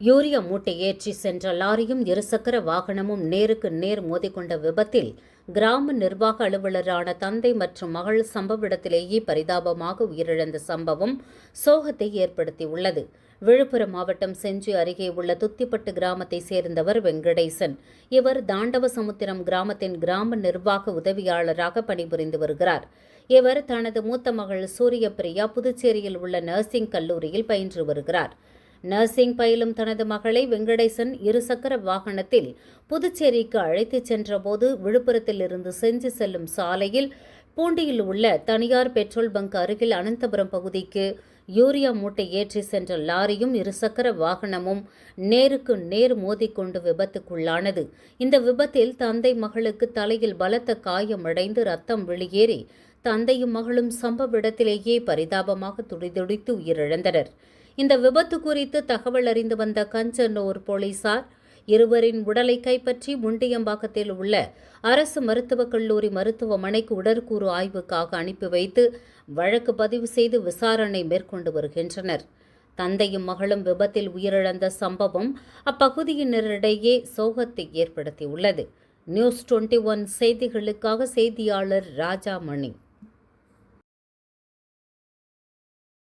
Urea மூட்டை ஏற்றி சென்ற லாரியும் இருசக்கர வாகனமும் நேருக்கு நேர் மோதிக்கொண்ட விபத்தில் கிராம நிர்வாக அலுவலரான தந்தை மற்றும் மகள் சம்பவ இடத்திலேயே பரிதாபமாக உயிரிழந்த சம்பவம் சோகத்தை ஏற்படுத்தியுள்ளது. விழுப்புரம் மாவட்டம் செஞ்சி அருகே உள்ள துத்திப்பட்டு கிராமத்தை சேர்ந்தவர் வெங்கடேசன். இவர் தாண்டவசமுத்திரம் கிராமத்தின் கிராம நிர்வாக உதவியாளராக பணிபுரிந்து வருகிறார். இவர் தனது மூத்த மகள் சூரியபிரியா புதுச்சேரியில் உள்ள நர்சிங் கல்லூரியில் பயின்று வருகிறார். நர்சிங் பயிலும் தனது மகளை வெங்கடேசன் இருசக்கர வாகனத்தில் புதுச்சேரிக்கு அழைத்துச் சென்றபோது விழுப்புரத்தில் இருந்து செஞ்சு செல்லும் சாலையில் பூண்டியில் உள்ள தனியார் பெட்ரோல் பங்க் அருகில் அனந்தபுரம் பகுதிக்கு யூரியா மூட்டை ஏற்றி சென்ற லாரியும் இருசக்கர வாகனமும் நேருக்கு நேர் மோதிக்கொண்டு விபத்துக்குள்ளானது. இந்த விபத்தில் தந்தை மகளுக்கு தலையில் பலத்த காயமடைந்து ரத்தம் வெளியேறி தந்தையும் மகளும் சம்பவ இடத்திலேயே பரிதாபமாக துடிதுடித்து உயிரிழந்தனர். இந்த விபத்து குறித்து தகவல் அறிந்து வந்த கஞ்சனூர் போலீசார் இருவரின் உடலை கைப்பற்றி முண்டியம்பாக்கத்தில் உள்ள அரசு மருத்துவக் கல்லூரி மருத்துவமனைக்கு உடற்கூறு ஆய்வுக்காக அனுப்பி வைத்து வழக்கு பதிவு செய்து விசாரணை மேற்கொண்டு வருகின்றனர். தந்தையும் மகளும் விபத்தில் உயிரிழந்த சம்பவம் அப்பகுதியினரிடையே சோகத்தை ஏற்படுத்தியுள்ளது. நியூஸ் டுவெண்ட்டி ஒன் செய்திகளுக்காக செய்தியாளர் ராஜாமணி.